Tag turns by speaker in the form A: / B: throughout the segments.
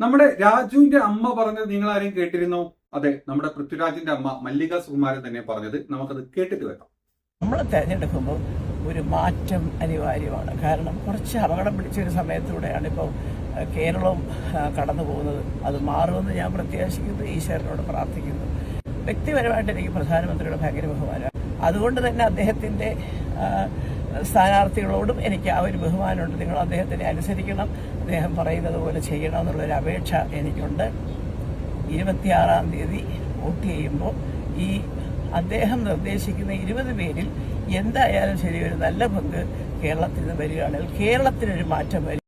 A: നമ്മുടെ രാജുവിന്റെ അമ്മ പറഞ്ഞത് നിങ്ങൾ ആരെയും കേട്ടിരുന്നോ? അതെ നമ്മുടെ പൃഥ്വിരാജിന്റെ അമ്മ മല്ലിക സുകുമാരൻ തന്നെ പറഞ്ഞത് നമുക്കത് കേട്ടിട്ട് വരാം
B: നമ്മൾ തെരഞ്ഞെടുക്കുമ്പോൾ ഒരു മാറ്റം അനിവാര്യമാണ്. കാരണം കുറച്ച് അപകടം പിടിച്ച ഒരു സമയത്തൂടെയാണ് ഇപ്പോൾ കേരളം കടന്നു പോകുന്നത്. അത് മാറുമെന്ന് ഞാൻ പ്രത്യാശിക്കുന്നു ഈശ്വരനോട് പ്രാർത്ഥിക്കുന്നു. വ്യക്തിപരമായിട്ട് എനിക്ക് പ്രധാനമന്ത്രിയുടെ ഭയങ്കര ബഹുമാനമാണ് അതുകൊണ്ട് തന്നെ അദ്ദേഹത്തിന്റെ സ്ഥാനാർത്ഥികളോടും എനിക്ക് ആ ഒരു ബഹുമാനമുണ്ട്. നിങ്ങൾ അദ്ദേഹത്തിനെ അനുസരിക്കണം. അദ്ദേഹം പറയുന്നത് പോലെ ചെയ്യണം എന്നുള്ളൊരു അപേക്ഷ എനിക്കുണ്ട്. ഇരുപത്തിയാറാം തീയതി വോട്ട് ചെയ്യുമ്പോൾ ഈ അദ്ദേഹം നിർദ്ദേശിക്കുന്ന ഇരുപത് പേരിൽ എന്തായാലും ശരി ഒരു നല്ല പങ്ക് കേരളത്തിൽ നിന്ന് വരികയാണെങ്കിൽ കേരളത്തിനൊരു മാറ്റം വരും.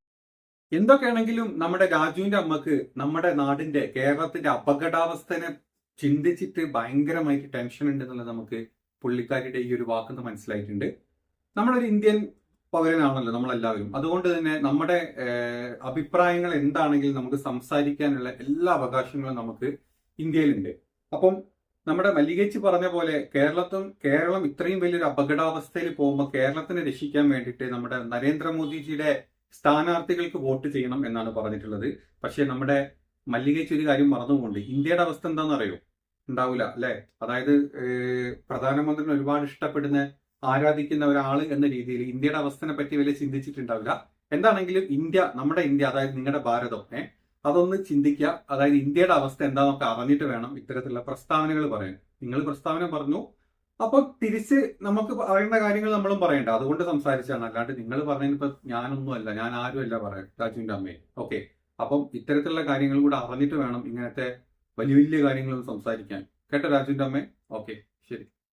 A: എന്തൊക്കെയാണെങ്കിലും നമ്മുടെ രാജുവിന്റെ അമ്മയ്ക്ക് നമ്മുടെ നാടിന്റെ കേരളത്തിന്റെ അപകടാവസ്ഥനെ ചിന്തിച്ചിട്ട് ഭയങ്കരമായിട്ട് ടെൻഷൻ ഉണ്ട് എന്നുള്ളത് നമുക്ക് പുള്ളിക്കാരിയുടെ ഈ ഒരു വാക്കെന്ന് മനസ്സിലായിട്ടുണ്ട്. നമ്മളൊരു ഇന്ത്യൻ പൗരനാണല്ലോ നമ്മളെല്ലാവരും. അതുകൊണ്ട് തന്നെ നമ്മുടെ അഭിപ്രായങ്ങൾ എന്താണെങ്കിലും നമുക്ക് സംസാരിക്കാനുള്ള എല്ലാ അവകാശങ്ങളും നമുക്ക് ഇന്ത്യയിലുണ്ട്. അപ്പം നമ്മുടെ മല്ലികേച്ചി പറഞ്ഞ പോലെ കേരളത്തും കേരളം ഇത്രയും വലിയൊരു അപകടാവസ്ഥയിൽ പോകുമ്പോൾ കേരളത്തിനെ രക്ഷിക്കാൻ വേണ്ടിയിട്ട് നമ്മുടെ നരേന്ദ്രമോദിജിയുടെ സ്ഥാനാർത്ഥികൾക്ക് വോട്ട് ചെയ്യണം എന്നാണ് പറഞ്ഞിട്ടുള്ളത്. പക്ഷേ നമ്മുടെ മല്ലികേച്ചി ഒരു കാര്യം മറന്നുകൊണ്ട് ഇന്ത്യയുടെ അവസ്ഥ എന്താണെന്ന് അറിയോ ഉണ്ടാവില്ല അല്ലെ? അതായത് പ്രധാനമന്ത്രി ഒരുപാട് ഇഷ്ടപ്പെടുന്ന ആരാധിക്കുന്ന ഒരാൾ എന്ന രീതിയിൽ ഇന്ത്യയുടെ അവസ്ഥനെ പറ്റി വലിയ ചിന്തിച്ചിട്ടുണ്ടാവില്ല. എന്താണെങ്കിലും ഇന്ത്യ നമ്മുടെ ഇന്ത്യ അതായത് നിങ്ങളുടെ ഭാരതം ഏ അതൊന്ന് ചിന്തിക്കുക അതായത് ഇന്ത്യയുടെ അവസ്ഥ എന്താണെന്നൊക്കെ അറിഞ്ഞിട്ട് വേണം ഇത്തരത്തിലുള്ള പ്രസ്താവനകൾ പറയാൻ. നിങ്ങൾ പ്രസ്താവന പറഞ്ഞു. അപ്പൊ തിരിച്ച് നമുക്ക് പറയേണ്ട കാര്യങ്ങൾ നമ്മളും പറയണ്ട. അതുകൊണ്ട് സംസാരിച്ചാണ് അല്ലാണ്ട് നിങ്ങൾ പറഞ്ഞതിനിപ്പോ ഞാനൊന്നും അല്ല ഞാൻ ആരും അല്ല പറയാൻ രാജുവിന്റെ അമ്മയെ. ഓക്കെ. അപ്പം ഇത്തരത്തിലുള്ള കാര്യങ്ങൾ കൂടെ അറിഞ്ഞിട്ട് വേണം ഇങ്ങനത്തെ വലിയ വലിയ കാര്യങ്ങളും സംസാരിക്കാൻ. കേട്ടോ രാജുവിന്റെ അമ്മേ? ഓക്കെ. ശരി.